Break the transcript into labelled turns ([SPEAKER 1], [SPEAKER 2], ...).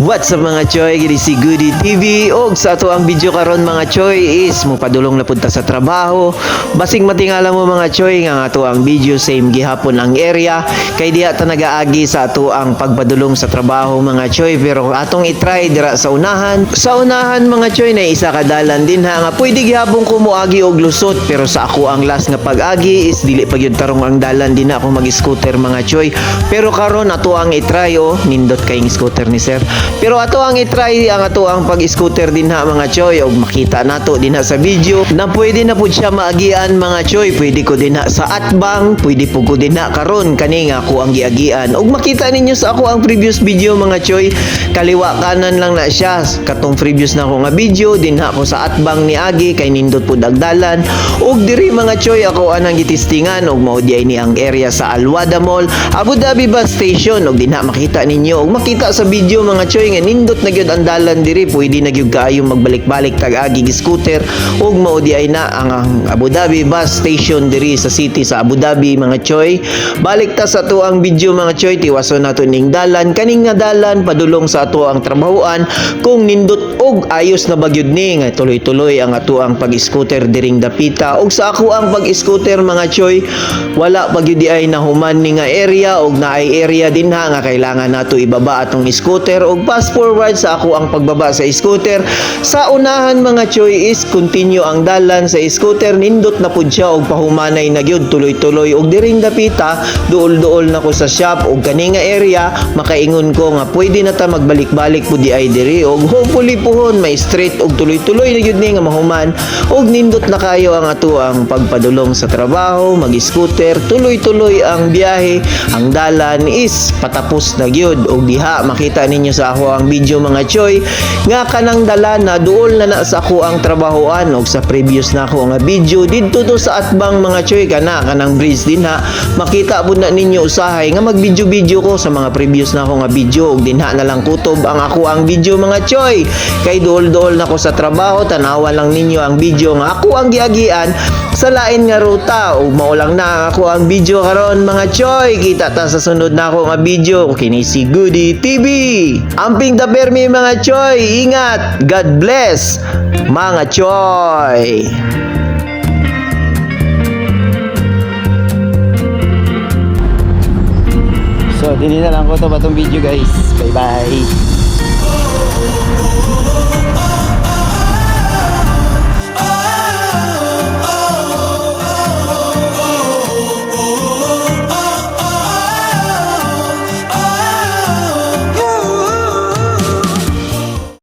[SPEAKER 1] What's up mga choy? Gini si Goody TV og sa ato ang video karon mga choy is mupadulong na punta sa trabaho. Basing matingala mo mga choy nga ato ang video same gihapon ang area kay diha ta nagaagi sa ato ang pagpadulong sa trabaho mga choy pero atong i-try dira sa unahan. Sa unahan mga choy na isa ka dalan din ha nga pwede gihapon ko moagi og lusot pero sa ako ang last nga pag-agi is dili pa gyud tarong ang dalan din ako mag-scooter mga choy. Pero karon ato ang i-try oh nindot kayong scooter ni sir. Pero ato ang i-try ang ato ang pag-scooter din ha mga choy. Og makita nato din ha sa video na pwede na pud siya maagian mga choy. Pwede ko din ha sa atbang, pwede po ko din ha karon kani nga ako ang giagian. Og makita ninyo sa ako ang previous video mga choy, kaliwa kanan lang na siya. Katong previous na ako nga video din ha ako sa atbang ni Agi kay nindot pud agdalan. Og diri mga choy ako anang gitistingan. Og mao di ay ni ang area sa Alwada Mall, Abu Dhabi Bus Station. Og din ha makita ninyo. Og makita sa video mga choy nga nindot na gyud ang dalan diri. Pwede na gyud kaayo magbalik-balik tag agi gi scooter og mao di ay na ang, Abu Dhabi Bus Station diri sa city sa Abu Dhabi mga choy. Balik ta sa to ang video mga choy. Tiwaso nato ning dalan. Kaning nga dalan padulong sa ato ang trabahoan kung nindot og ayos na bagyod ni nga tuloy-tuloy ang ato ang pag-scooter diring dapita. Og sa ako ang pag-scooter mga choy wala pagyud ay nahuman ni nga area og naay area din ha nga kailangan nato ibaba atong scooter. Og fast forward sa ako ang pagbaba sa scooter. Sa unahan mga choy is continue ang dalan sa scooter. Nindot na pud siya og pahumanay na gyud tuloy-tuloy. Og diring dapita duol-duol na ko sa shop og kani nga area makaingon ko nga pwede na ta magbalik-balik pud di ay diri. Og hopefully puhon may straight og tuloy-tuloy na gyud ni nga mahuman. Og nindot na kayo ang ato ang pagpadulong sa trabaho mag-scooter tuloy-tuloy ang biyahe. Ang dalan is patapos na gyud. Og diha makita ninyo sa ako ang video mga choy. Nga kanang dalan na duol na na sa ako ang trabahoan. Og sa previous na ako nga video didto to sa atbang mga choy kana kanang bridge din ha. Makita pud na ninyo usahay nga mag-video-video ko sa mga previous na ako nga video. Og dinha na lang kutob ang ako ang video mga choy kay duol-duol na ko sa trabaho tanawa lang ninyo ang video nga ako ang giagian. Sa lain nga ruta ug mao lang na ako ang video karon mga choy. Kita ta sa sunod na ako nga video. Kini si Goody TV amping da permi mga choy. Ingat. God bless mga choy. So, dili na lang ko to batong video guys. Bye bye.